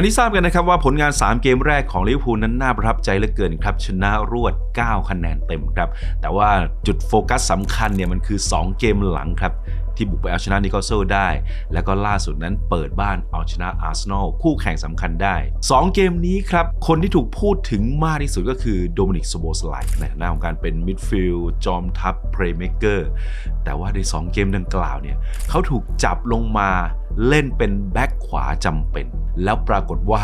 อย่างที่ทราบกันนะครับว่าผลงาน 3 เกมแรกของลิเวอร์พูลนั้นน่าประทับใจเหลือเกินครับชนะรวด 9 คะแนนเต็มครับ แต่ว่าจุดโฟกัสสำคัญเนี่ยมันคือ 2 เกมหลังครับที่บุกไปเอาชนะนิโคลเซลได้ แล้วก็ล่าสุดนั้นเปิดบ้านเอาชนะอาร์เซนอลคู่แข่งสำคัญได้ 2 เกมนี้ครับ คนที่ถูกพูดถึงมากที่สุดก็คือโดมินิกสโบสไลในฐานะของการเป็นมิดฟิลด์จอมทัพเพลย์เม k เกอร์แต่ว่าใน 2 เกมดังกล่าวเนี่ยเขาถูกจับลงมา เล่นเป็นแบ็คขวาจำเป็น แล้วปรากฏว่า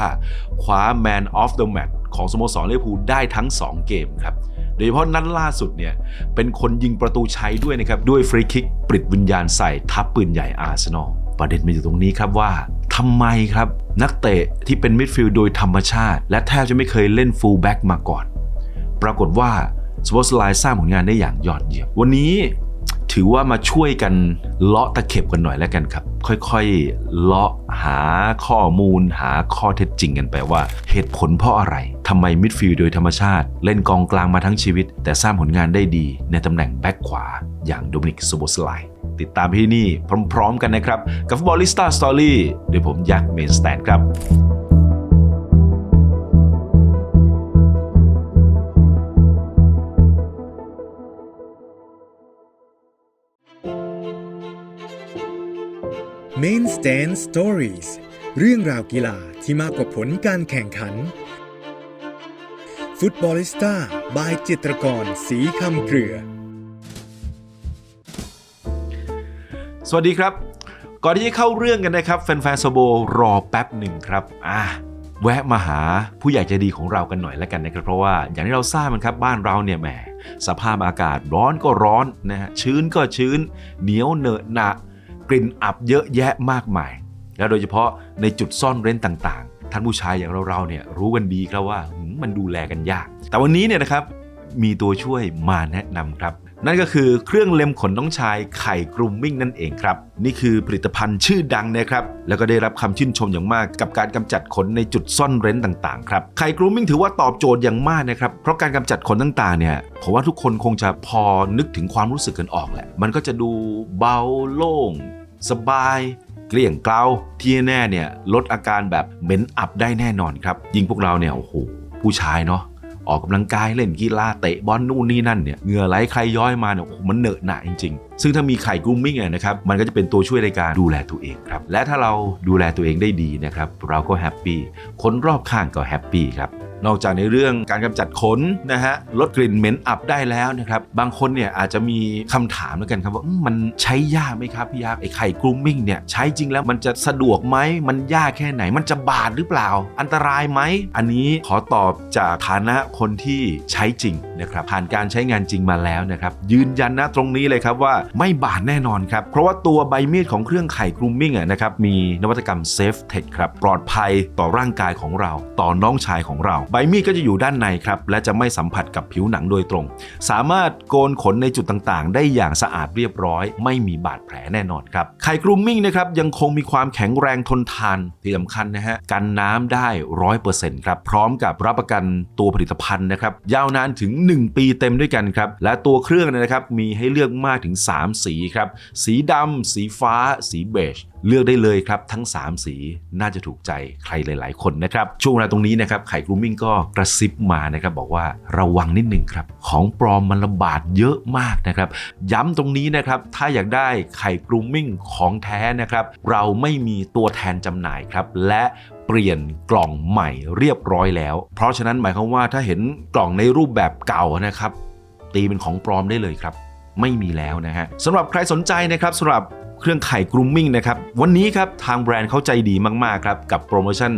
คว้า Man of the Match ของสโมสรเวอร์พูลได้ทั้ง 2 เกมครับโดยเฉพาะนัดล่าสุดเนี่ยเป็นคนยิงประตูชัยด้วยนะครับ ด้วยฟรีคิกปลิดวิญญาณใส่ทัพปืนใหญ่อาร์เซนอลประเด็นมันอยู่ตรงนี้ครับว่าทำไมครับ นักเตะที่เป็นมิดฟิลด์โดยธรรมชาติ และแทบจะไม่เคยเล่นฟูลแบ็กมาก่อน ปรากฏว่าสปอตไลน์สร้างผลงานได้อย่างยอดเยี่ยมวันนี้ ถือว่ามาช่วยกันเลาะตะเข็บกันหน่อยแล้วกันครับ ค่อยๆเลาะหาข้อมูลหาข้อเท็จจริงกันไปว่า เหตุผลเพราะอะไรทำไมมิดฟิลด์โดยธรรมชาติ เล่นกองกลางมาทั้งชีวิต แต่สร้างผลงานได้ดีในตำแหน่งแบ็คขวา อย่างโดมินิกสโบสไลน์ติดตามที่นี่พร้อมๆกันนะครับ กับฟุตบอลลิสต้าสตอรี่โดยผมยักษ์เมนสแตนครับ Main Stand Stories เรื่องราวกีฬาที่มากกว่าผลการแข่งขัน ฟุตบอลิสต้าบายจิตรกรสีคำเกลือ สวัสดีครับ ก่อนที่จะเข้าเรื่องกันนะครับ แฟนๆโซโบรอแป๊บหนึ่งครับ อะแวะมาหาผู้ใหญ่ใจดีของเรากันหน่อยแล้วกันนะครับ เพราะว่าอย่างที่เราทราบมันครับบ้านเราเนี่ยแหมสภาพอากาศร้อนก็ร้อนนะฮะชื้นก็ชื้น เหนียวเหนอะหนะ กลิ่นอับเยอะแยะมากมาย และโดยเฉพาะในจุดซ่อนเร้นต่างๆ ท่านผู้ชายอย่างเราๆเนี่ยรู้กันดีครับว่ามันดูแลกันยาก แต่วันนี้เนี่ยนะครับมีตัวช่วยมาแนะนำครับ นั่นก็คือเครื่องเล็มขนน้องชายไข่กรูมมิ่งนั่นเองครับ นี่คือผลิตภัณฑ์ชื่อดังนะครับ แล้วก็ได้รับคำชื่นชมอย่างมากกับการกำจัดขนในจุดซ่อนเร้นต่างๆครับไข่กรูมมิ่งถือว่าตอบโจทย์อย่างมากนะครับ เพราะการกำจัดขนต่างๆเนี่ยผมว่าทุกคนคงจะพอนึกถึงความรู้สึกกันออกแหละมันก็จะดูเบาโล่ง สบายเกลี้ยงเกลาที่แน่เนี่ยลดอาการแบบเหม็นอับได้แน่นอนครับ ยิ่งพวกเราเนี่ยโอ้โหผู้ชายเนาะ ออกกำลังกายเล่นกีฬาเตะบอลนู่นนี่นั่นเนี่ยเหงื่อไหลใครย้อยมาเนี่ยโอ้โหมันเหนอะหนะจริง ๆ ซึ่งถ้ามีไข่กรูมมิ่งเนี่ยนะครับมันก็จะเป็นตัวช่วยในการดูแลตัวเองครับและถ้าเราดูแลตัวเองได้ดีนะครับเราก็แฮปปี้คนรอบข้างก็แฮปปี้ครับ นอกจากในเรื่องการกำจัดขนนะฮะลดกลิ่นเหม็นอับได้แล้วนะครับบางคนเนี่ยอาจจะมีคำถามแล้วกันครับว่ามันใช้ยากไหมครับพี่ยักษ์ไอ้ไข่กรูมมิ่งเนี่ยใช้จริงแล้วมันจะสะดวกไหมมันยากแค่ไหน มันจะบาดหรือเปล่า อันตรายไหมอันนี้ขอตอบจากฐานะคนที่ใช้จริงนะครับผ่านการใช้งานจริงมาแล้วนะครับยืนยันนะตรงนี้เลยครับว่าไม่บาดแน่นอนครับเพราะว่าตัวใบมีดของเครื่องไข่กรูมมิ่งอะนะครับมีนวัตกรรมเซฟเทคครับปลอดภัยต่อร่างกายของเรา ต่อน้องชายของเราใบมีดก็จะอยู่ด้านในครับและจะไม่สัมผัสกับผิวหนังโดยตรง สามารถโกนขนในจุดต่างๆ ได้อย่างสะอาดเรียบร้อย ไม่มีบาดแผลแน่นอนครับไข่กรูมมิ่งนะครับยังคงมีความแข็งแรงทนทานที่สำคัญนะฮะกันน้ำได้ร้อยเปอร์เซ็นต์ครับพร้อมกับรับประกันตัวผลิตภัณฑ์นะครับยาวนานถึง 1 ปีเต็มด้วยกันครับและตัวเครื่องนะครับมีให้เลือกมากถึง 3 สีครับสีดำสีฟ้า สีเบจเลือกได้เลยครับทั้ง 3 สีน่าจะถูกใจใครหลาย ๆ คนนะครับช่วงเวลาตรงนี้นะครับไข่กรูมิ่งก็กระซิบมานะครับบอกว่าระวังนิดหนึ่งครับของปลอมมันระบาดเยอะมากนะครับย้ำตรงนี้นะครับถ้าอยากได้ไข่กรูมิ่งของแท้นะครับเราไม่มีตัวแทนจำหน่ายครับและเปลี่ยนกล่องใหม่เรียบร้อยแล้ว เพราะฉะนั้นหมายความว่าถ้าเห็นกล่องในรูปแบบเก่านะครับตีเป็นของปลอมได้เลยครับไม่มีแล้วนะฮะสำหรับใครสนใจนะครับสำหรับ เครื่องไข่กรูมมิ่งนะครับ วันนี้ครับทางแบรนด์เขาใจดีมากๆครับกับโปรโมชั่น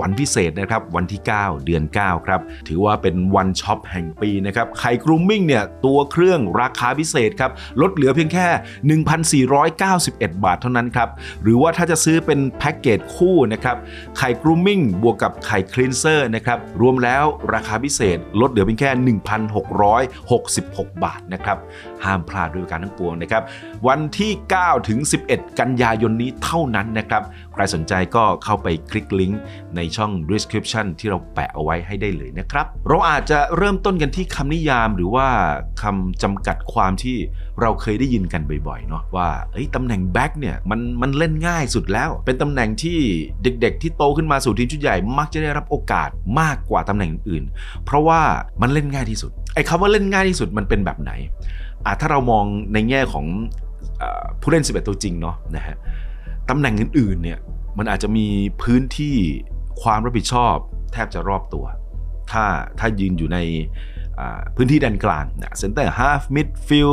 วันพิเศษนะครับวันที่ 9 เดือน 9 ครับ ถือว่าเป็นวันช็อปแห่งปีนะครับไข่กรูมมิ่งเนี่ยตัวเครื่องราคาพิเศษครับ ลดเหลือเพียงแค่ 1,491 บาทเท่านั้นครับ หรือว่าถ้าจะซื้อเป็นแพ็กเกจคู่นะครับไข่กรูมมิ่งบวกกับไข่คลีนเซอร์นะครับ รวมแล้วราคาพิเศษลดเหลือเพียงแค่ 1,666 บาทนะครับห้ามพลาดด้วยการทั้งปวงนะครับ วันที่ 9 ถึง 11 กันยายนนี้เท่านั้นนะครับ ใครสนใจก็เข้าไปคลิกลิงก์ในช่อง description ที่เราแปะเอาไว้ให้ได้เลยนะครับ เราอาจจะเริ่มต้นกันที่คำนิยามหรือว่าคำจำกัดความที่เราเคยได้ยินกันบ่อยๆเนาะว่าตำแหน่งแบ็กเนี่ยมันมันเล่นง่ายสุดแล้ว เป็นตำแหน่งที่เด็กๆ ที่โตขึ้นมาสู่ทีมชุดใหญ่มักจะได้รับโอกาสมากกว่าตำแหน่งอื่น เพราะว่ามันเล่นง่ายที่สุดไอ้คำว่าเล่นง่ายที่สุดมันเป็นแบบไหน ถ้าเรามองในแง่ของอผู้เล่น 11 ตัวจริงเนาะนะฮะตำแหน่งอื่นๆเนี่ยมันอาจจะมีพื้นที่ความรับผิดชอบแทบจะรอบตัว ถ้าถ้ายืนอยู่ในพื้นที่แดนกลางนะเซนเตอร์ฮาฟมิดฟิล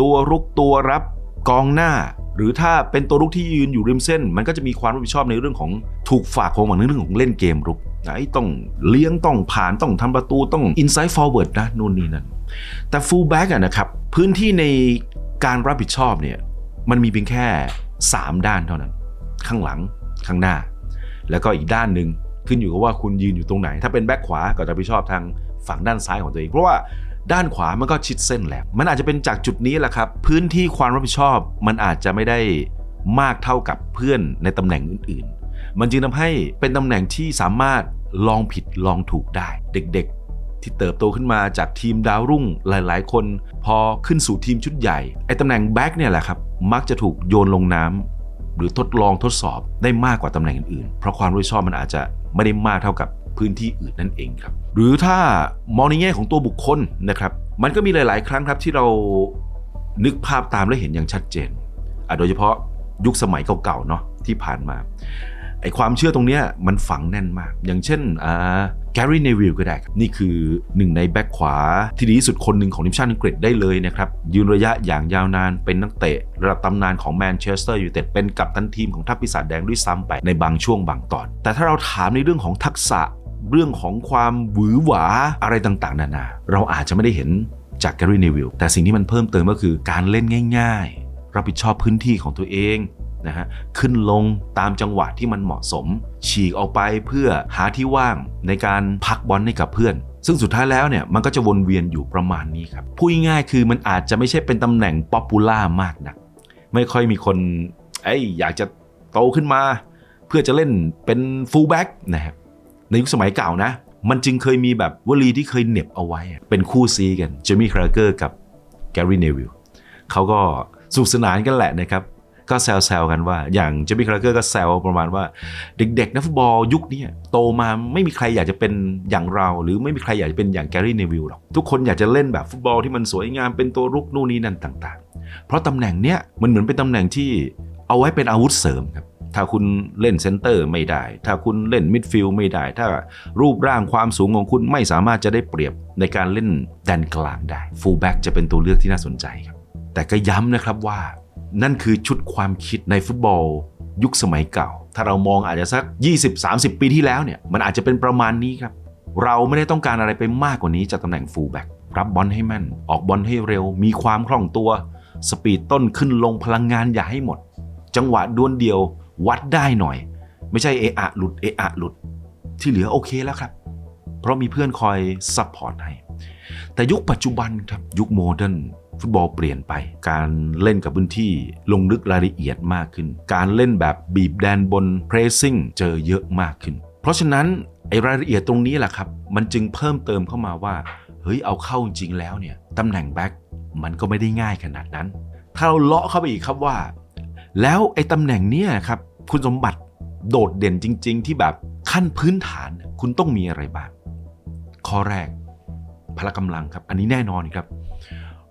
ตัวรุกตัวรับกองหน้า หรือถ้าเป็นตัวรุกที่ยืนอยู่ริมเส้น มันก็จะมีความรับผิดชอบในเรื่องของถูกฝากของหวังในเรื่องของเล่นเกมรุก นะไอ้ต้องเลี้ยงต้องผ่านต้องทำประตูต้อง inside forward นะนู่นนี่นั่นแต่ full back อะนะครับ พื้นที่ในการรับผิดชอบเนี่ยมันมีเพียงแค่ 3 ด้านเท่านั้น ข้างหลังข้างหน้า แล้วก็อีกด้านหนึ่งขึ้นอยู่กับว่าคุณยืนอยู่ตรงไหน ถ้าเป็นแบ็คขวาก็จะรับผิดชอบทางฝั่งด้านซ้ายของตัวเอง เพราะว่าด้านขวามันก็ชิดเส้นแล้ว มันอาจจะเป็นจากจุดนี้แหละครับ พื้นที่ความรับผิดชอบมันอาจจะไม่ได้มากเท่ากับเพื่อนในตำแหน่งอื่นๆ มันจึงทำให้เป็นตำแหน่งที่สามารถลองผิดลองถูกได้ เด็กๆ ที่เติบโตขึ้นมาจากทีมดาวรุ่งหลายๆ คน พอขึ้นสู่ทีมชุดใหญ่ไอ้ตำแหน่งแบ็กเนี่ยแหละครับมักจะถูกโยนลงน้ำหรือทดลองทดสอบได้มากกว่าตำแหน่งอื่นๆเพราะความรู้ชอบมันอาจจะไม่ได้มากเท่ากับพื้นที่อื่นนั่นเองครับ หรือถ้ามองในแง่ของตัวบุคคลนะครับมันก็มีหลาย ๆ ครั้งครับที่เรานึกภาพตามและเห็นอย่างชัดเจนโดยเฉพาะยุคสมัยเก่าๆเนาะที่ผ่านมา ไอความเชื่อตรงเนี้ยมันฝังแน่นมาก อย่างเช่นอ่าแกรี่เนวิลก็ได้นี่คือหนึ่งในแบ็คขวาที่ดีที่สุดคนหนึ่งของทีมชาติอังกฤษได้เลยนะครับ ยืนระยะอย่างยาวนานเป็นนักเตะ ระดับตำนานของแมนเชสเตอร์ยูไนเต็ดเป็นกัปตันทีมของทัพปีศาจแดงด้วยซ้ำไปในบางช่วงบางตอน แต่ถ้าเราถามในเรื่องของทักษะเรื่องของความหวือหวาอะไรต่างๆ นานา เราอาจจะไม่ได้เห็นจากแกรี่เนวิลแต่สิ่งที่มันเพิ่มเติมก็คือการเล่นง่าย ๆ รับผิดชอบพื้นที่ของตัวเอง นะฮะขึ้นลงตามจังหวะที่มันเหมาะสม ฉีกออกไปเพื่อหาที่ว่างในการพักบอลให้กับเพื่อน ซึ่งสุดท้ายแล้วเนี่ยมันก็จะวนเวียนอยู่ประมาณนี้ครับพูดง่ายๆคือมันอาจจะไม่ใช่เป็นตำแหน่งป๊อปปูล่ามากนัก ไม่ค่อยมีคนไอ้ยอยากจะโตขึ้นมา เพื่อจะเล่นเป็นฟูลแบ็กนะครับในยุคสมัยเก่านะ มันจึงเคยมีแบบวลีที่เคยเหน็บเอาไว้ เป็นคู่ซีกันเจมี่คราเกอร์กับแกรี่เนวิลเขาก็สนุกสนานกันแหละนะครับ ก็แซวๆกันว่า อย่างเจมี่คาราเกอร์ก็แซวประมาณว่า เด็กๆนักฟุตบอลยุคนี้โตมาไม่มีใครอยากจะเป็นอย่างเรา หรือไม่มีใครอยากจะเป็นอย่างแกรี่เนวิลหรอกทุกคนอยากจะเล่นแบบฟุตบอลที่มันสวยงามเป็นตัวรุกนู่นนี่นั่นต่าง ๆ เพราะตำแหน่งเนี้ยมันเหมือนเป็นตำแหน่งที่เอาไว้เป็นอาวุธเสริมครับถ้าคุณเล่นเซนเตอร์ไม่ได้ ถ้าคุณเล่นมิดฟิลด์ไม่ได้ ถ้ารูปร่างความสูงของคุณไม่สามารถจะได้เปรียบในการเล่นแดนกลางได้ ฟูลแบ็กจะเป็นตัวเลือกที่น่าสนใจครับ แต่ก็ย้ำนะครับว่า นั่นคือชุดความคิดในฟุตบอล ยุคสมัยเก่า ถ้าเรามองอาจจะสัก 20-30 ปีที่แล้วเนี่ยมันอาจจะเป็นประมาณนี้ครับ เราไม่ได้ต้องการอะไรไปมากกว่านี้จากตำแหน่งฟูลแบ็กรับบอลให้แม่น ออกบอลให้เร็ว มีความคล่องตัว สปีดต้นขึ้นลงพลังงานอย่าให้หมด จังหวะดวลเดียววัดได้หน่อย ไม่ใช่เอะอะหลุดเอะอะหลุด ที่เหลือโอเคแล้วครับ เพราะมีเพื่อนคอยซัพพอร์ตให้ แต่ยุคปัจจุบันครับยุคโมเดิร์นฟุตบอลเปลี่ยนไป การเล่นกับพื้นที่ลงลึกรายละเอียดมากขึ้น การเล่นแบบบีบแดนบนเพรสซิ่งเจอเยอะมากขึ้น เพราะฉะนั้นไอรายละเอียดตรงนี้แหละครับ มันจึงเพิ่มเติมเข้ามาว่า เฮ้ยเอาเข้าจริงแล้วเนี่ยตำแหน่งแบ็คมันก็ไม่ได้ง่ายขนาดนั้น ถ้าเราเลาะเข้าไปอีกครับว่า แล้วไอ้ตำแหน่งเนี้ยครับคุณสมบัติโดดเด่นจริง ๆ ที่แบบขั้นพื้นฐานคุณต้องมีอะไรบ้างข้อแรก พละกำลังครับ อันนี้แน่นอนครับ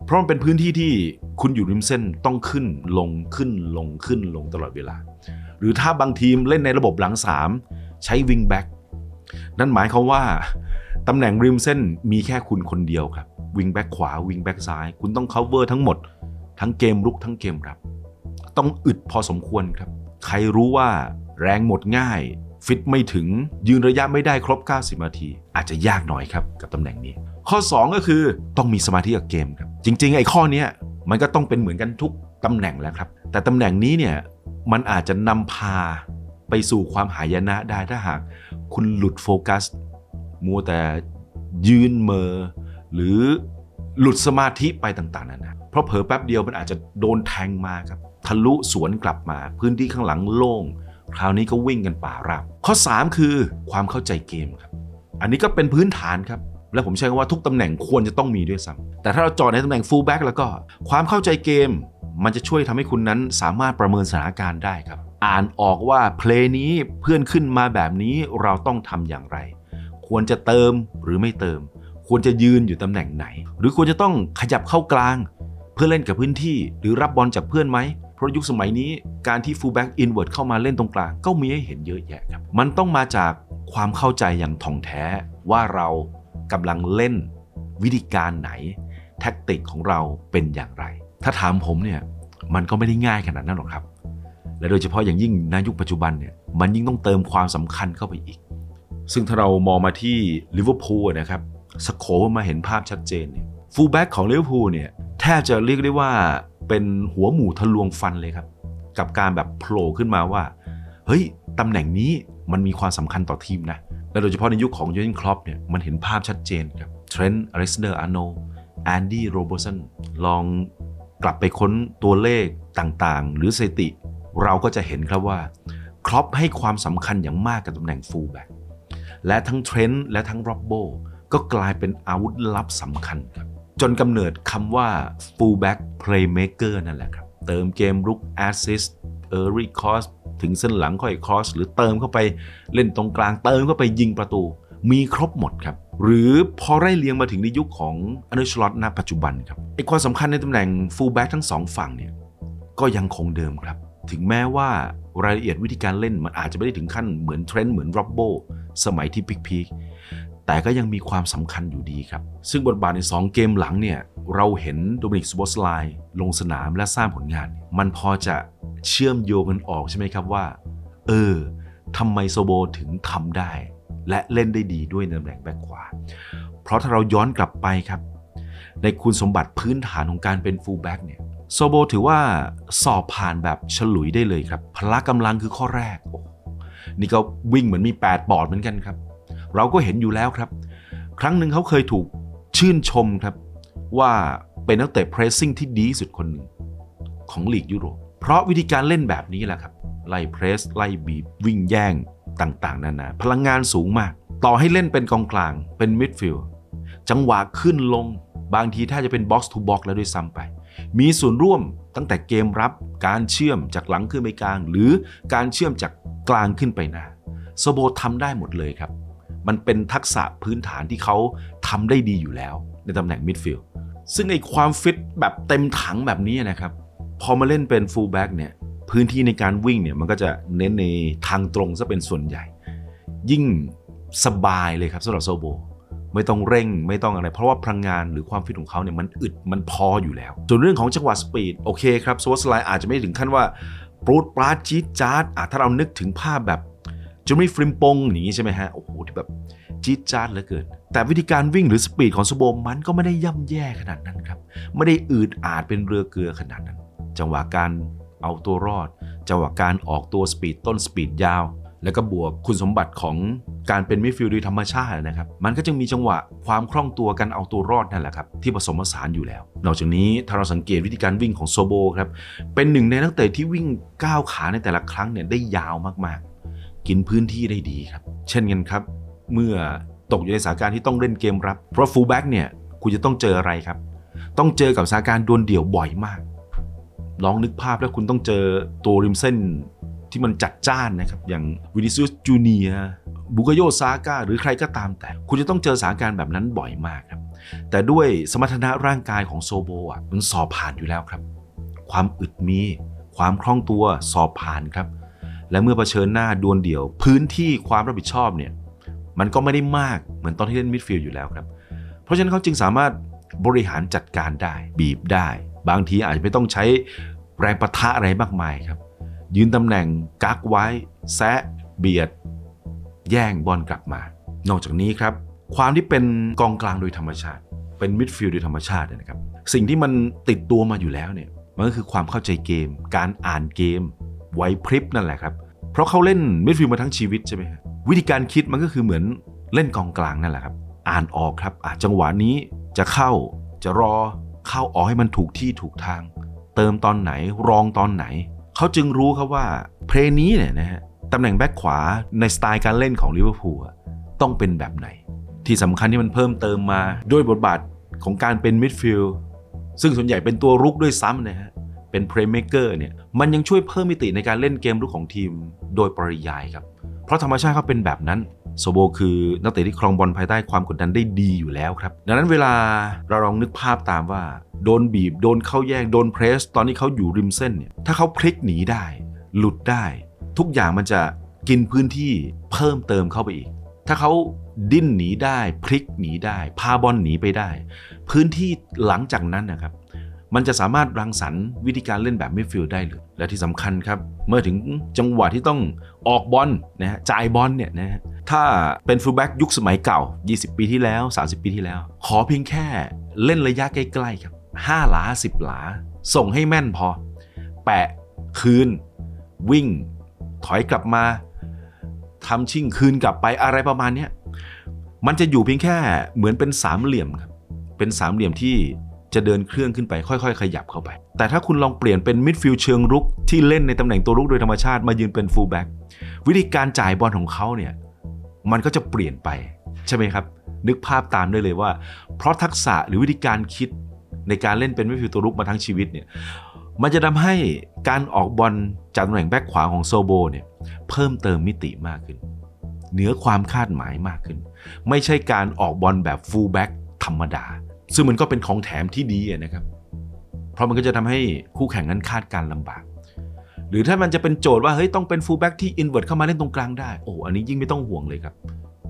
เพราะมันเป็นพื้นที่ที่คุณอยู่ริมเส้นต้องขึ้นลงขึ้นลงขึ้นลงตลอดเวลา หรือถ้าบางทีมเล่นในระบบหลัง 3 ใช้วิงแบ็กนั่นหมายความว่าตำแหน่งริมเส้นมีแค่คุณคนเดียวครับวิงแบ็กขวาวิงแบ็กซ้าย คุณต้อง cover ทั้งหมด ทั้งเกมรุกทั้งเกมรับ ต้องอึดพอสมควรครับ ใครรู้ว่าแรงหมดง่าย ฟิตไม่ถึงยืนระยะไม่ได้ครบ 90 นาที อาจจะยากหน่อยครับกับตำแหน่งนี้ ข้อ 2 ก็คือต้องมีสมาธิกับเกมครับจริง ๆ ไอ้ข้อนี้มันก็ต้องเป็นเหมือนกันทุกตำแหน่งแล้วครับ แต่ตำแหน่งนี้เนี่ยมันอาจจะนำพาไปสู่ความหายนะได้ถ้าหากคุณหลุดโฟกัส มัวแต่ยืนเมอ หรือหลุดสมาธิไปต่างๆนานาเพราะเผลอแป๊บเดียวมันอาจจะโดนแทงมาครับทะลุสวนกลับมา พื้นที่ข้างหลังโล่ง คราวนี้ก็วิ่งกันป่าราบข้อ 3 คือความเข้าใจเกมครับ อันนี้ก็เป็นพื้นฐานครับ และผมใช้คำว่าทุกตำแหน่งควรจะต้องมีด้วยซ้ำแต่ถ้าเราจอดในตำแหน่ง full back แล้วก็ ความเข้าใจเกม มันจะช่วยทำให้คุณนั้นสามารถประเมินสถานการณ์ได้ครับ อ่านออกว่าเพลย์นี้เพื่อนขึ้นมาแบบนี้เราต้องทำอย่างไร ควรจะเติมหรือไม่เติม ควรจะยืนอยู่ตำแหน่งไหน หรือควรจะต้องขยับเข้ากลาง เพื่อเล่นกับพื้นที่ หรือรับบอลจากเพื่อนไหมเพราะยุคสมัยนี้การที่ fullback inward เข้ามาเล่นตรงกลางก็มีให้เห็นเยอะแยะครับ มันต้องมาจากความเข้าใจอย่างถ่องแท้ว่าเรา กำลังเล่นวิธีการไหน แท็กติกของเราเป็นอย่างไร ถ้าถามผมเนี่ยมันก็ไม่ได้ง่ายขนาดนั้นหรอกครับ และโดยเฉพาะอย่างยิ่งในยุคปัจจุบันเนี่ยมันยิ่งต้องเติมความสำคัญเข้าไปอีก ซึ่งถ้าเรามองมาที่ลิเวอร์พูลนะครับสโคปมาเห็นภาพชัดเจนเนี่ยฟูลแบ็กของลิเวอร์พูลเนี่ยแทบจะเรียกได้ว่าเป็นหัวหมูทะลวงฟันเลยครับ กับการแบบโผล่ขึ้นมาว่า เฮ้ยตำแหน่งนี้ มันมีความสำคัญต่อทีมนะ และโดยเฉพาะในยุคของยูเนครอปเนี่ย มันเห็นภาพชัดเจนครับเทรนต์อเล็กซานเดอร์อาร์โนแอนดี้โรเบอร์สันลองกลับไปค้นตัวเลขต่างๆ หรือสถิติ เราก็จะเห็นครับว่าครอปให้ความสำคัญอย่างมากกับตำแหน่งฟูลแบ็กและทั้งเทรนต์และทั้งร็อบโบก็กลายเป็นอาวุธลับสำคัญครับ จนกำเนิดคำว่า fullback playmaker นั่นแหละครับ เติมเกมรุก assist early cross ถึงเส้นหลังค่อย cross หรือเติมเข้าไปเล่นตรงกลางเติมเข้าไปยิงประตู มีครบหมดครับ หรือพอไล่เลียงมาถึงในยุคของอนุชลอตณปัจจุบันครับไอความสำคัญในตำแหน่งฟูลแบ็กทั้งสองฝั่งเนี่ยก็ยังคงเดิมครับ ถึงแม้ว่ารายละเอียดวิธีการเล่นมันอาจจะไม่ได้ถึงขั้นเหมือนเทรนด์เหมือนร็อบโบสมัยที่พีค แต่ก็ยังมีความสำคัญอยู่ดีครับ ซึ่งบทบาทใน 2 เกมหลังเนี่ยเราเห็นโดมินิกสบอสไลน์ลงสนามและสร้างผลงาน มันพอจะเชื่อมโยงกันออกใช่ไหมครับว่า เออทำไมโซโบถึงทำได้ และเล่นได้ดีด้วยในตำแหน่งแบ็คขวา เพราะถ้าเราย้อนกลับไปครับ ในคุณสมบัติพื้นฐานของการเป็นฟูลแบ็กเนี่ยโซโบถือว่าสอบผ่านแบบฉลุยได้เลยครับ พละกำลังคือข้อแรก นี่ก็วิ่งเหมือนมี 8 ปอดเหมือนกันครับ เราก็เห็นอยู่แล้วครับ ครั้งหนึ่งเขาเคยถูกชื่นชมครับว่าเป็นนักเตะเพรสซิ่งที่ดีสุดคนหนึ่งของลีกยุโรป เพราะวิธีการเล่นแบบนี้แหละครับ ไล่เพรส ไล่บีบ วิ่งแย่งต่างๆ นานา พลังงานสูงมาก ต่อให้เล่นเป็นกองกลาง เป็นมิดฟิลด์จังหวะขึ้นลง บางทีถ้าจะเป็นบ็อกซ์ทูบ็อกซ์แล้วด้วยซ้ำไป มีส่วนร่วมตั้งแต่เกมรับการเชื่อมจากหลังขึ้นไปกลาง หรือการเชื่อมจากกลางขึ้นไปหน้าโซโบทำได้หมดเลยครับ มันเป็นทักษะพื้นฐานที่เขาทำได้ดีอยู่แล้ว ในตำแหน่งมิดฟิลด์ซึ่งไอความฟิตแบบเต็มถังแบบนี้นะครับ พอมาเล่นเป็นฟูลแบ็กเนี่ยพื้นที่ในการวิ่งเนี่ยมันก็จะเน้นในทางตรงซะเป็นส่วนใหญ่ ยิ่งสบายเลยครับสำหรับโซโบ ไม่ต้องเร่งไม่ต้องอะไร เพราะว่าพลังงานหรือความฟิตของเขาเนี่ยมันอึดมันพออยู่แล้ว ส่วนเรื่องของจังหวะสปีดโอเคครับสวอตสไลอาจจะไม่ถึงขั้นว่าปรูดปราดจี๊ดจ๊าดอะถ้าเรานึกถึงภาพแบบ จูมี่ฟริมปงอย่างนี้ใช่ไหมฮะ โอ้โหที่แบบจี๊ดจ๊าดเหลือเกิน แต่วิธีการวิ่งหรือสปีดของสโบมมันก็ไม่ได้ย่ำแย่ขนาดนั้นครับ ไม่ได้อืดอาดเป็นเรือเกลือขนาดนั้น จังหวะการเอาตัวรอด จังหวะการออกตัวสปีดต้นสปีดยาว แล้วก็บวกคุณสมบัติของการเป็นมิดฟิลด์โดยธรรมชาตินะครับ มันก็จึงมีจังหวะความคล่องตัวการเอาตัวรอดนั่นแหละครับที่ผสมผสานอยู่แล้ว นอกจากนี้ถ้าเราสังเกตวิธีการวิ่งของโซโบครับ เป็นหนึ่งในนักเตะที่วิ่งก้าวขาในแต่ละครั้งเนี่ยได้ยาวมาก กินพื้นที่ได้ดีครับ เช่นกันครับ เมื่อตกอยู่ในสถานการณ์ที่ต้องเล่นเกมรับ เพราะฟูลแบ็กเนี่ยคุณจะต้องเจออะไรครับ ต้องเจอกับสถานการณ์ดวลเดี่ยวบ่อยมาก ลองนึกภาพแล้วคุณต้องเจอตัวริมเส้นที่มันจัดจ้านนะครับ อย่างวินิซิอุสจูเนียบุกโยซาก้าหรือใครก็ตามแต่ คุณจะต้องเจอสถานการณ์แบบนั้นบ่อยมากครับ แต่ด้วยสมรรถนะร่างกายของโซโบอะมันสอบผ่านอยู่แล้วครับ ความอึดมี ความคล่องตัวสอบผ่านครับ และเมื่อเผชิญหน้าดวลเดี่ยว พื้นที่ความรับผิดชอบเนี่ยมันก็ไม่ได้มากเหมือนตอนที่เล่นมิดฟิลด์อยู่แล้วครับ เพราะฉะนั้นเขาจึงสามารถบริหารจัดการได้ บีบได้ บางทีอาจจะไม่ต้องใช้แรงประทะอะไรมากมายครับ ยืนตำแหน่งกักไว้ แซะ เบียด แย่งบอลกลับมา นอกจากนี้ครับ ความที่เป็นกองกลางโดยธรรมชาติ เป็นมิดฟิลด์โดยธรรมชาตินะครับ สิ่งที่มันติดตัวมาอยู่แล้วเนี่ยมันก็คือความเข้าใจเกม การอ่านเกม ไหวพริบนั่นแหละครับ เพราะเขาเล่นมิดฟิลด์มาทั้งชีวิตใช่ไหมครับวิธีการคิดมันก็คือเหมือนเล่นกองกลางนั่นแหละครับ อ่านออกครับอะจังหวะนี้จะเข้าจะรอเข้าออกให้มันถูกที่ถูกทาง เติมตอนไหนรองตอนไหน เขาจึงรู้ครับว่าเพลงนี้เนี่ยนะฮะตำแหน่งแบ็คขวาในสไตล์การเล่นของลิเวอร์พูลต้องเป็นแบบไหน ที่สำคัญที่มันเพิ่มเติมมาด้วยบทบาทของการเป็นมิดฟิลด์ซึ่งส่วนใหญ่เป็นตัวรุกด้วยซ้ำนะฮะ เป็นเพลย์เมเกอร์เนี่ยมันยังช่วยเพิ่มมิติในการเล่นเกมรุกของทีมโดยปริยายครับ เพราะธรรมชาติเขาเป็นแบบนั้นโซโบคือนักเตะที่ครองบอลภายใต้ความกดดันได้ดีอยู่แล้วครับ ดังนั้นเวลาเราลองนึกภาพตามว่า โดนบีบ โดนเข้าแยกโดนเพรส ตอนนี้เขาอยู่ริมเส้นเนี่ยถ้าเขาพลิกหนีได้ หลุดได้ ทุกอย่างมันจะกินพื้นที่เพิ่มเติมเข้าไปอีก ถ้าเขาดิ้นหนีได้ พลิกหนีได้ พาบอลหนีไปได้ พื้นที่หลังจากนั้นนะครับ มันจะสามารถรังสรรค์วิธีการเล่นแบบมิดฟิลด์ได้เลยและที่สำคัญครับ เมื่อถึงจังหวะที่ต้องออกบอลนะฮะจ่ายบอลเนี่ยนะฮะถ้าเป็นฟูลแบ็กยุคสมัยเก่า 20 ปีที่แล้ว 30 ปีที่แล้ว ขอเพียงแค่เล่นระยะใกล้ๆครับ5หลา 10 หลา ส่งให้แม่นพอ แปะคืน วิ่ง ถอยกลับมาทำชิ่งคืนกลับไปอะไรประมาณนี้มันจะอยู่เพียงแค่เหมือนเป็นสามเหลี่ยมครับเป็นสามเหลี่ยมที่ จะเดินเครื่องขึ้นไปค่อย ๆ ขยับเข้าไป แต่ถ้าคุณลองเปลี่ยนเป็นมิดฟิลด์เชิงรุกที่เล่นในตำแหน่งตัวรุกโดยธรรมชาติมายืนเป็นฟูลแบ็กวิธีการจ่ายบอลของเขาเนี่ยมันก็จะเปลี่ยนไปใช่ไหมครับ นึกภาพตามได้เลยว่า เพราะทักษะหรือวิธีการคิดในการเล่นเป็นมิดฟิลด์ตัวรุกมาทั้งชีวิตเนี่ยมันจะทำให้การออกบอลจากตำแหน่งแบ็กขวาของโซโบเนี่ยเพิ่มเติมมิติมากขึ้น เหนือความคาดหมายมากขึ้น ไม่ใช่การออกบอลแบบฟูลแบ็กธรรมดา ซึ่งมันก็เป็นของแถมที่ดีอะนะครับ เพราะมันก็จะทำให้คู่แข่งนั้นคาดการณ์ลำบาก หรือถ้ามันจะเป็นโจทย์ว่าเฮ้ยต้องเป็นฟูลแบ็กที่อินเว t ร์เข้ามาเล่นตรงกลางได้ โอ้อันนี้ยิ่งไม่ต้องห่วงเลยครับ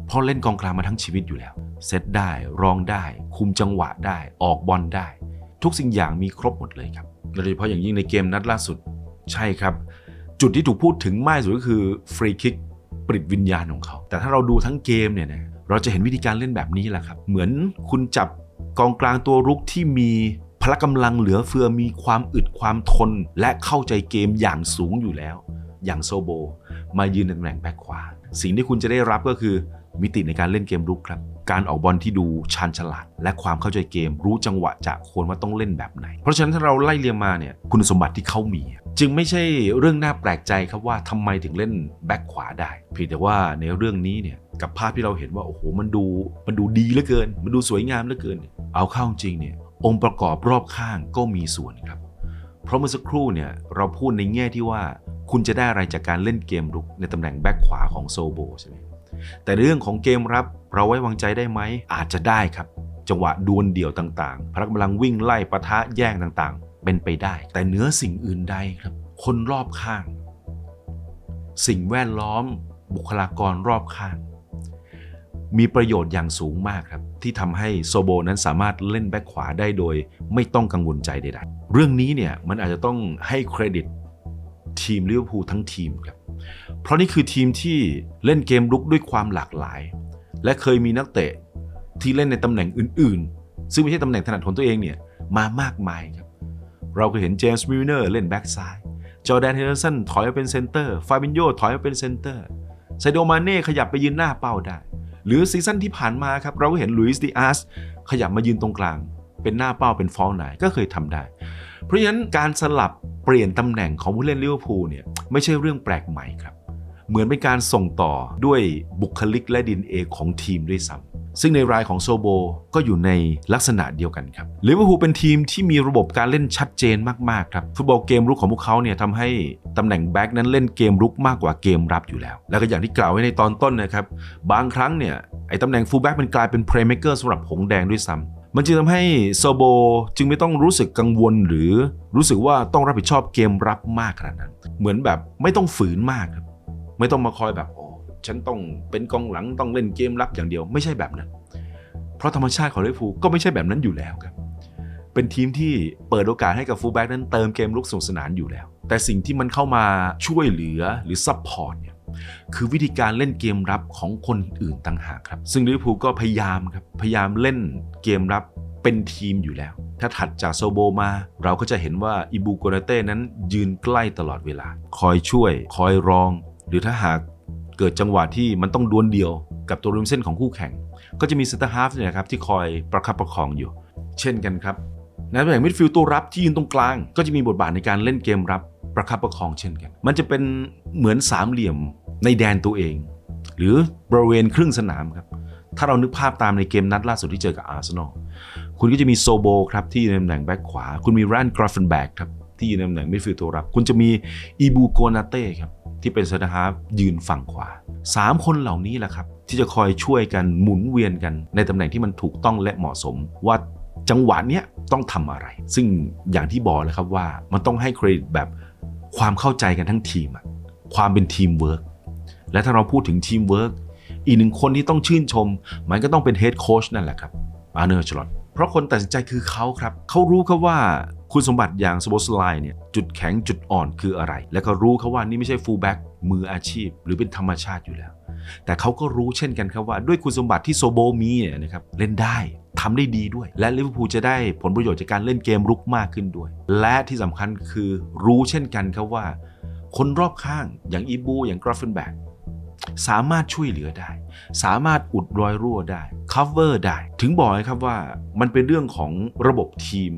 เพราะเล่นกองกลางมาทั้งชีวิตอยู่แล้ว เซตได้รองได้ คุมจังหวะได้ ออกบอลได้ ทุกสิ่งอย่างมีครบหมดเลยครับโดยเฉพาะอย่างยิ่งในเกมนัดล่าสุดใช่ครับ จุดที่ถูกพูดถึงมากที่สุดก็คือฟรีคิกปริดวิญญาณของเขา แต่ถ้าเราดูทั้งเกมเนี่ยนะเราจะเห็นวิธีการเล่นแบบนี้แหละครับ เหมือนคุณจับ กองกลางตัวรุกที่มีพละกำลังเหลือเฟือมีความอึดความทนและเข้าใจเกมอย่างสูงอยู่แล้ว อย่างโซโบ มายืนในตำแหน่งแบ็คขวา สิ่งที่คุณจะได้รับก็คือ มิติในการเล่นเกมรุกครับ การออกบอลที่ดูชาญฉลาด และความเข้าใจเกมรู้จังหวะจะควรว่าต้องเล่นแบบไหน เพราะฉะนั้นถ้าเราไล่เรียงมาเนี่ยคุณสมบัติที่เขามี จึงไม่ใช่เรื่องน่าแปลกใจครับว่าทำไมถึงเล่นแบ็คขวาได้เพียงแต่ว่าในเรื่องนี้เนี่ยกับภาพที่เราเห็นว่าโอ้โหมันดูมันดูดีเหลือเกิน มันดูสวยงามเหลือเกิน เอาเข้าจริงเนี่ยองค์ประกอบรอบข้างก็มีส่วนครับ เพราะเมื่อสักครู่เนี่ยเราพูดในแง่ที่ว่าคุณจะได้อะไรจากการเล่นเกมรุกในตำแหน่งแบ็คขวาของโซโบใช่ไหม แต่เรื่องของเกมรับเราไว้วางใจได้ไหมอาจจะได้ครับ จังหวะดวลเดี่ยวต่างๆ พละกำลังวิ่งไล่ปะทะแย่งต่างๆ เป็นไปได้ แต่เนื้อสิ่งอื่นใดครับ คนรอบข้าง สิ่งแวดล้อม บุคลากรรอบข้าง มีประโยชน์อย่างสูงมากครับ ที่ทำให้โซโบนั้นสามารถเล่นแบ็คขวาได้โดย ไม่ต้องกังวลใจใดๆเรื่องนี้เนี่ยมันอาจจะต้องให้เครดิตทีมลิเวอร์พูลทั้งทีมครับ เพราะนี่คือทีมที่เล่นเกมรุกด้วยความหลากหลาย และเคยมีนักเตะที่เล่นในตำแหน่งอื่นๆ ซึ่งไม่ใช่ตำแหน่งถนัดของตัวเองเนี่ยมามากมายครับ เราเคยเห็นเจมส์มิลเนอร์เล่นแบ็กซ้าย จอแดนเฮนเดอร์สันถอยมาเป็นเซนเตอร์ ฟาบินโยถอยมาเป็นเซนเตอร์ไซโดมาเน่ขยับไปยืนหน้าเป้าได้ หรือซีซั่นที่ผ่านมาครับเราก็เห็นลุยส์ดิอาสขยับมายืนตรงกลาง เป็นหน้าเป้าเป็นฟอลไนก็เคยทำได้ เพราะฉะนั้นการสลับเปลี่ยนตำแหน่งของผู้เล่นลิเวอร์พูลเนี่ยไม่ใช่เรื่องแปลกใหม่ครับ เหมือนเป็นการส่งต่อด้วยบุคลิกและดินเอของทีมด้วยซ้ำซึ่งในรายของโซโบก็อยู่ในลักษณะเดียวกันครับลิเวอร์พูลเป็นทีมที่มีระบบการเล่นชัดเจนมากๆครับฟุตบอลเกมรุกของพวกเขาเนี่ยทำให้ตำแหน่งแบ็กนั้นเล่นเกมรุกมากกว่าเกมรับอยู่แล้ว แล้วก็อย่างที่กล่าวไว้ในตอนต้นนะครับบางครั้งเนี่ยไอ้ตำแหน่งฟูลแบ็กมันกลายเป็นเพลย์เม k เกอร์สำหรับหงส์แดงด้วยซ้ำมันจึงทำให้โซโบจึงไม่ต้องรู้สึกกังวลหรือรู้สึกว่าต้องรับผิดชอบเกมรับมากขนาดนั้น เหมือนแบบไม่ต้องฝืนมากครับ ไม่ต้องมาคอยแบบโอ้ฉันต้องเป็นกองหลังต้องเล่นเกมรับอย่างเดียวไม่ใช่แบบนั้น เพราะธรรมชาติของลิเวอร์พูลก็ไม่ใช่แบบนั้นอยู่แล้วครับ เป็นทีมที่เปิดโอกาสให้กับฟูลแบ็กนั้นเติมเกมลุกสนุกสนานอยู่แล้ว แต่สิ่งที่มันเข้ามาช่วยเหลือหรือซัพพอร์ตเนี่ยคือวิธีการเล่นเกมรับของคนอื่นต่างหากครับ ซึ่งลิเวอร์พูลก็พยายามครับพยายามเล่นเกมรับเป็นทีมอยู่แล้ว ถ้าถัดจากโซโบมา เราก็จะเห็นว่าอิบูโกนาเต้นั้นยืนใกล้ตลอดเวลา คอยช่วย คอยรอง หรือถ้าหากเกิดจังหวะที่มันต้องดวลเดียวกับตัวริมเส้นของคู่แข่ง ก็จะมีเซนเตอร์ฮาฟเนี่ยครับที่คอยประคับประคองอยู่ เช่นกันครับในตำแหน่งมิดฟิลด์ตัวรับที่ยืนตรงกลาง ก็จะมีบทบาทในการเล่นเกมรับประคับประคองเช่นกัน มันจะเป็นเหมือนสามเหลี่ยมในแดนตัวเอง หรือบริเวณครึ่งสนามครับถ้าเรานึกภาพตามในเกมนัดล่าสุดที่เจอกับอาร์เซนอลคุณก็จะมีโซโบครับที่ในตำแหน่งแบ็คขวา คุณมีแรนกราฟเฟนแบกครับ ที่อยู่ในตำแหน่งมิดฟิลด์ตัวรับ คุณจะมีอีบูโกนาเต้ครับที่เป็นเซนเตอร์ฮาล์ฟยืนฝั่งขวาสามคนเหล่านี้แหละครับ ที่จะคอยช่วยกันหมุนเวียนกันในตำแหน่งที่มันถูกต้องและเหมาะสมว่าจังหวะเนี้ยต้องทำอะไร ซึ่งอย่างที่บอกเลยครับว่ามันต้องให้เครดิตแบบความเข้าใจกันทั้งทีมอะความเป็นทีมเวิร์กและถ้าเราพูดถึงทีมเวิร์กอีกหนึ่งคนที่ต้องชื่นชม มันก็ต้องเป็นเฮดโค้ชนั่นแหละครับอาร์เนอร์ชลอตเพราะคนตัดสินใจคือเขาครับ เขารู้ครับว่า คุณสมบัติอย่างสโบสไลเนี่ยจุดแข็งจุดอ่อนคืออะไร และก็รู้เขาว่านี่ไม่ใช่ฟูลแบ็กมืออาชีพ หรือเป็นธรรมชาติอยู่แล้ว แต่เขาก็รู้เช่นกันครับว่า ด้วยคุณสมบัติที่โซโบมีเนี่ยนะครับเล่นได้ทำได้ดีด้วย และลิเวอร์พูลจะได้ผลประโยชน์จากการเล่นเกมรุกมากขึ้นด้วย และที่สำคัญคือรู้เช่นกันครับว่า คนรอบข้างอย่างอีบูอย่างกราฟเฟนแบกสามารถช่วยเหลือได้ สามารถอุดรอยรั่วได้ cover ได้ ถึงบอกนะครับว่ามันเป็นเรื่องของระบบทีม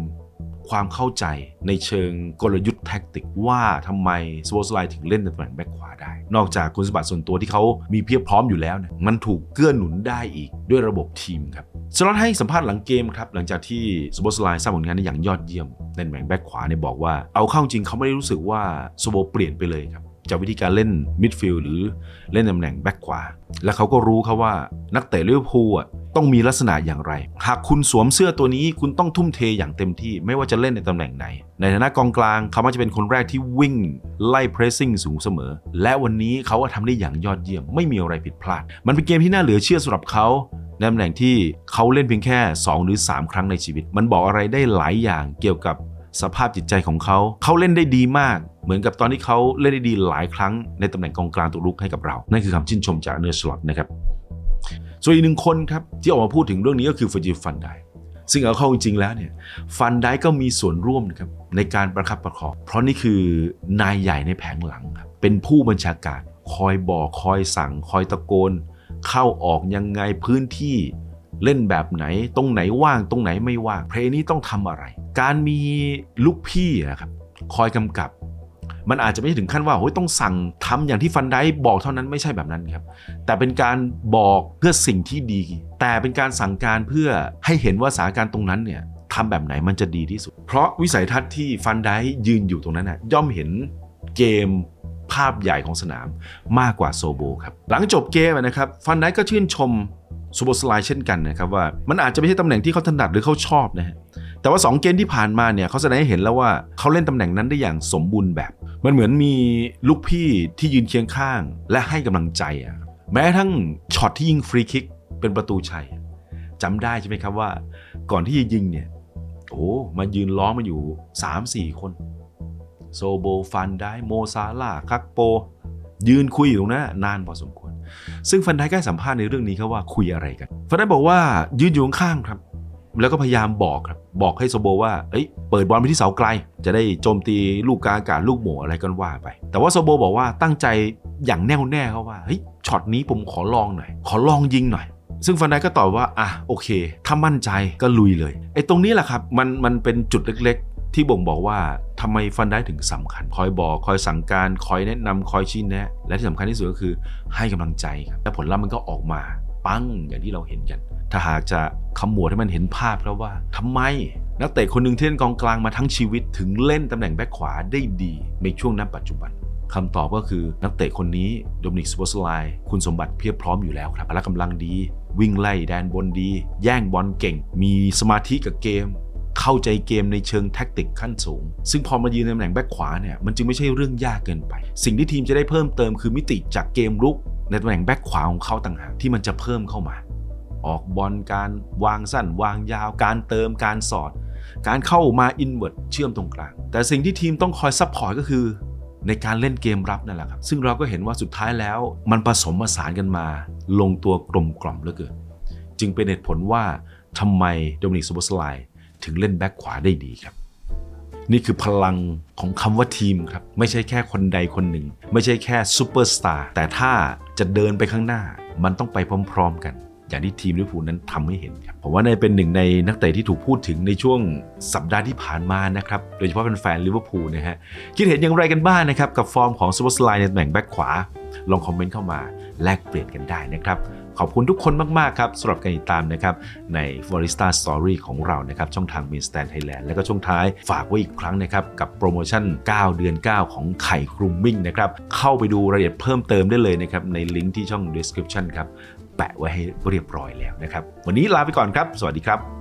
ความเข้าใจในเชิงกลยุทธ์แท็กติกว่าทำไมสโวสไลถึงเล่นในตำแหน่งแบ็คขวาได้ นอกจากคุณสมบัติส่วนตัวที่เขามีเพียบพร้อมอยู่แล้วเนี่ยมันถูกเกื้อหนุนได้อีกด้วยระบบทีมครับสล็อตให้สัมภาษณ์หลังเกมครับหลังจากที่สโวสไลสร้างผลงานได้อย่างยอดเยี่ยมในตำแหน่งแบ็คขวาเนี่ยบอกว่าเอาเข้าจริงเขาไม่ได้รู้สึกว่าสโบเปลี่ยนไปเลยครับ จากวิธีการเล่นมิดฟิลด์หรือเล่นตำแหน่งแบ็คขวา และเขาก็รู้ครับว่านักเตะลิเวอร์พูลอะต้องมีลักษณะอย่างไร หากคุณสวมเสื้อตัวนี้คุณต้องทุ่มเทอย่างเต็มที่ไม่ว่าจะเล่นในตำแหน่งไหน ในฐานะกองกลางเขามักจะเป็นคนแรกที่วิ่งไล่เพรสซิ่งสูงเสมอ และวันนี้เขาก็ทำได้อย่างยอดเยี่ยม ไม่มีอะไรผิดพลาด มันเป็นเกมที่น่าเหลือเชื่อสำหรับเขาในตำแหน่งที่เขาเล่นเพียงแค่ 2 หรือ 3 ครั้งในชีวิต มันบอกอะไรได้หลายอย่างเกี่ยวกับ สภาพจิตใจของเขา เขาเล่นได้ดีมาก เหมือนกับตอนที่เขาเล่นได้ดีหลายครั้งในตำแหน่งกองกลางตัวรุกให้กับเรา นั่นคือคำชื่นชมจากเนอร์สล็อตนะครับ ส่วนอีกหนึ่งคนครับที่ออกมาพูดถึงเรื่องนี้ก็คือฟจิฟันไดซึ่งเอาเข้าจริงๆแล้วเนี่ยฟันไดก็มีส่วนร่วมนะครับในการประคับประคองเพราะนี่คือนายใหญ่ในแผงหลังครับเป็นผู้บัญชาการคอยบอกคอยสั่ง คอยตะโกน เข้าออกยังไงพื้นที่ เล่นแบบไหน ตรงไหนว่างตรงไหนไม่ว่าง เพลงนี้ต้องทำอะไร การมีลูกพี่นะครับคอยกำกับ มันอาจจะไม่ถึงขั้นว่าโอ้ยต้องสั่งทำอย่างที่ฟันได้บอกเท่านั้นไม่ใช่แบบนั้นครับ แต่เป็นการบอกเพื่อสิ่งที่ดี แต่เป็นการสั่งการเพื่อให้เห็นว่าสถานการณ์ตรงนั้นเนี่ยทำแบบไหนมันจะดีที่สุด เพราะวิสัยทัศน์ที่ฟันได้ยืนอยู่ตรงนั้นนะย่อมเห็นเกมภาพใหญ่ของสนามมากกว่าโซโบครับ หลังจบเกมนะครับ ฟันไดก็ชื่นชม ซูโบสไลเช่นกันนะครับว่ามันอาจจะไม่ใช่ตำแหน่งที่เขาถนัดหรือเขาชอบนะฮะแต่ว่า 2 เกมที่ผ่านมาเนี่ยเขาแสดงให้เห็นแล้วว่าเขาเล่นตำแหน่งนั้นได้อย่างสมบูรณ์แบบ มันเหมือนมีลูกพี่ที่ยืนเคียงข้าง และให้กำลังใจอะแม้ทั้งช็อตที่ยิงฟรีคิกเป็นประตูชัยจำได้ใช่ไหมครับว่า ก่อนที่จะยิงเนี่ยโอ้มายืนล้อมมาอยู่ 3-4 คนโซโบฟันได้โมซาลาคักโป ยืนคุยอยู่ตรงนั้นนานพอสมควร ซึ่งฟันไดก็สัมภาษณ์ในเรื่องนี้ครับว่าคุยอะไรกันฟันไดบอกว่ายืนอยู่ข้างครับ แล้วก็พยายามบอกครับบอกให้โซโบว่าเอ้ยเปิดบอลไปที่เสาไกล จะได้โจมตีลูกกาอากาศลูกหม่อะไรกันว่าไป แต่ว่าโซโบบอกว่าตั้งใจอย่างแน่วแน่เขาว่าเฮ้ยช็อตนี้ผมขอลองหน่อย ขอลองยิงหน่อยซึ่งฟันไดก็ตอบว่า อะ โอเค ถ้ามั่นใจก็ลุยเลย ไอ้ตรงนี้แหละครับ มัน มันเป็นจุดเล็ก ที่บ่งบอกว่าทำไมฟันได้ถึงสำคัญ คอยบอกคอยสั่งการ คอยแนะนำคอยชี้แนะ และที่สำคัญที่สุดก็คือให้กำลังใจครับและผลลัพธ์มันก็ออกมาปังอย่างที่เราเห็นกัน ถ้าหากจะขมวดให้มันเห็นภาพแล้วว่าทำไมนักเตะคนหนึ่งที่เล่นกองกลางมาทั้งชีวิตถึงเล่นตำแหน่งแบ็คขวาได้ดีในช่วงนั้นปัจจุบันคำตอบก็คือนักเตะคนนี้โดมินิกสปอสไลคุณสมบัติเพียบพร้อมอยู่แล้วครับพละกำลังดี วิ่งไล่แดนบนดี แย่งบอลเก่ง มีสมาธิกับเกม เข้าใจเกมในเชิงแท็กติกขั้นสูง ซึ่งพอมายืนในตำแหน่งแบ็คขวาเนี่ยมันจึงไม่ใช่เรื่องยากเกินไป สิ่งที่ทีมจะได้เพิ่มเติมคือมิติจากเกมลุกในตำแหน่งแบ็คขวาของเขาต่างหากที่มันจะเพิ่มเข้ามา ออกบอลการวางสั้น วางยาว การเติมการสอด การเข้ามาอินเว r ร์ตเชื่อมตรงกลาง แต่สิ่งที่ทีมต้องคอยซัพพอร์ตก็คือในการเล่นเกมรับนั่นแหละครับ ซึ่งเราก็เห็นว่าสุดท้ายแล้ว มันผสมผสานกันมา ลงตัวกลมกล่อมเหลือเกิน จึงเป็นเหตุผลว่าทำไมโดมินิกสโบสไล ถึงเล่นแบ็คขวาได้ดีครับ นี่คือพลังของคำว่าทีมครับ ไม่ใช่แค่คนใดคนหนึ่ง ไม่ใช่แค่ซูเปอร์สตาร์แต่ถ้าจะเดินไปข้างหน้า มันต้องไปพร้อม ๆ กัน อย่างที่ทีมลิเวอร์พูลนั้นทำให้เห็นครับผมว่าในเป็นหนึ่งในนักเตะที่ถูกพูดถึงในช่วงสัปดาห์ที่ผ่านมานะครับโดยเฉพาะเป็นแฟนลิเวอร์พูลนะฮะคิดเห็นอย่างไรกันบ้างนะครับกับฟอร์มของซูเปอร์สไลน์ในตำแหน่งแบ็คขวาลองคอมเมนต์เข้ามาแลกเปลี่ยนกันได้นะครับ ขอบคุณทุกคนมากๆครับสำหรับการติดตามนะครับใน f o r i s t a Story ของเรานะครับช่องทาง m i n Stand Thailand แล้วก็ช่วงท้ายฝากไว้อีกครั้งนะครับกับโปรโมชั่น 9 เดือน 9 ของไข่ครูมมิ่งนะครับเข้าไปดูรายละเอียดเพิ่มเติมได้เลยนะครับในลิงก์ที่ช่อง description ครับแปะไว้ให้เรียบร้อยแล้วนะครับวันนี้ลาไปก่อนครับ สวัสดีครับ